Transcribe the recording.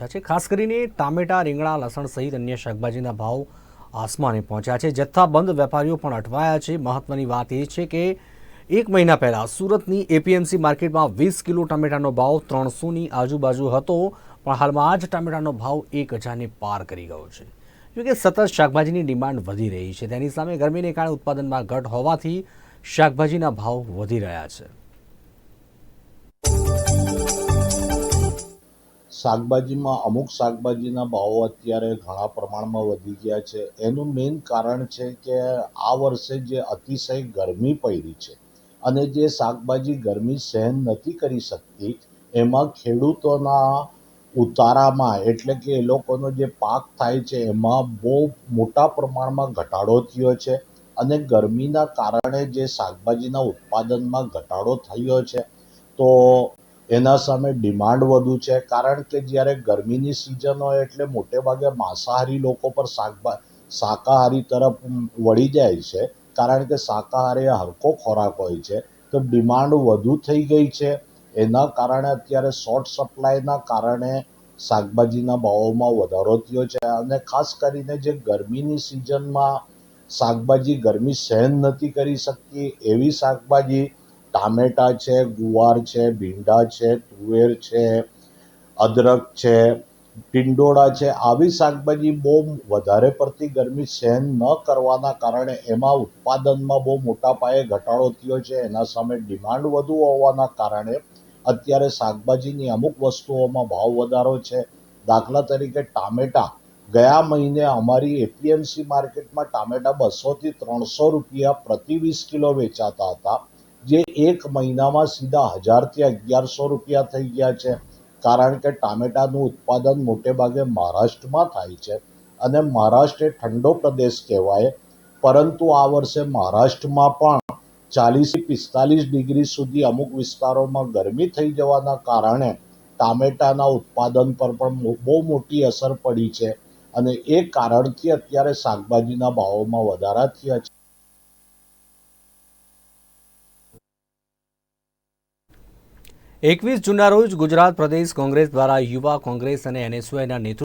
પહોંચ્યા છે. ખાસ કરીને ટામેટા, રીંગણા, લસણ સહિત અન્ય શાકભાજીના ભાવ આસમાને પહોંચ્યા છે. જથ્થાબંધ વેપારીઓ પણ અટવાયા છે. મહત્વની વાત એ છે કે એક મહિના પહેલા સુરતની એપીએમસી માર્કેટમાં વીસ કિલો ટામેટાનો ભાવ ત્રણસોની આજુબાજુ હતો, પણ હાલમાં આ જ ટામેટાનો ભાવ એક હજારને પાર કરી ગયો છે. જોકે સતત શાકભાજીની ડિમાન્ડ વધી રહી છે. તેની સામે ગરમીને કારણે ઉત્પાદનમાં ઘટ હોવાથી શાકભાજીના ભાવ વધી રહ્યા છે. શાકભાજીમાં, અમુક શાકભાજીના ભાવો અત્યારે ઘણા પ્રમાણમાં વધી ગયા છે. એનું મેઇન કારણ છે કે આ વર્ષે જે અતિશય ગરમી પડી છે અને જે શાકભાજી ગરમી સહન નથી કરી શકતી, એમાં ખેડૂતોના ઉતારામાં એટલે કે એ લોકોનો જે પાક થાય છે, એમાં બહુ મોટા પ્રમાણમાં ઘટાડો થયો છે અને ગરમીના કારણે જે શાકભાજીના ઉત્પાદનમાં ઘટાડો થયો છે. તો એના સામે ડિમાન્ડ વધુ છે, કારણ કે જ્યારે ગરમીની સિઝન હોય એટલે મોટે ભાગે માંસાહારી લોકો પર શાકભા, શાકાહારી તરફ વળી જાય છે, કારણ કે શાકાહારી હલકો ખોરાક હોય છે. તો ડિમાન્ડ વધુ થઈ ગઈ છે, એના કારણે અત્યારે શોર્ટ સપ્લાયના કારણે શાકભાજીના ભાવોમાં વધારો થયો છે અને ખાસ કરીને જે ગરમીની સિઝનમાં શાકભાજી ગરમી સહન નથી કરી શકતી એવી શાકભાજી ટામેટાં છે, ગુવાર છે, ભીંડા છે, તુવેર છે, અદરક છે, ટિંડોળા છે. આવી શાકભાજી બહુ વધારે પડતી ગરમી સહન ન કરવાના કારણે એમાં ઉત્પાદનમાં બહુ મોટા પાયે ઘટાડો થયો છે. એના સામે ડિમાન્ડ વધુ હોવાના કારણે અત્યારે શાકભાજીની અમુક વસ્તુઓમાં ભાવ વધારો છે. દાખલા તરીકે ટામેટાં. ગયા મહિને અમારી એપીએમસી માર્કેટમાં ટામેટાં બસોથી ત્રણસો રૂપિયા પ્રતિ વીસ કિલો વેચાતા હતા. જે એક મહિનામાં સીધા હજારથી અગિયારસો રૂપિયા થઈ ગયા છે. કારણ કે ટામેટાનું ઉત્પાદન મોટે ભાગે મહારાષ્ટ્રમાં થાય છે અને મહારાષ્ટ્ર એ ઠંડો પ્રદેશ કહેવાય. પરંતુ આ વર્ષે મહારાષ્ટ્રમાં પણ ચાલીસથી પિસ્તાલીસ ડિગ્રી સુધી અમુક વિસ્તારોમાં ગરમી થઈ જવાના કારણે ટામેટાના ઉત્પાદન પર પણ બહુ મોટી અસર પડી છે. અને એ કારણથી અત્યારે શાકભાજીના ભાવોમાં વધારા થયા છે. એકવીસ જૂનના રોજ ગુજરાત પ્રદેશ કોંગ્રેસ દ્વારા યુવા કોંગ્રેસ અને એનએસયુઆઈના નેતૃત્વ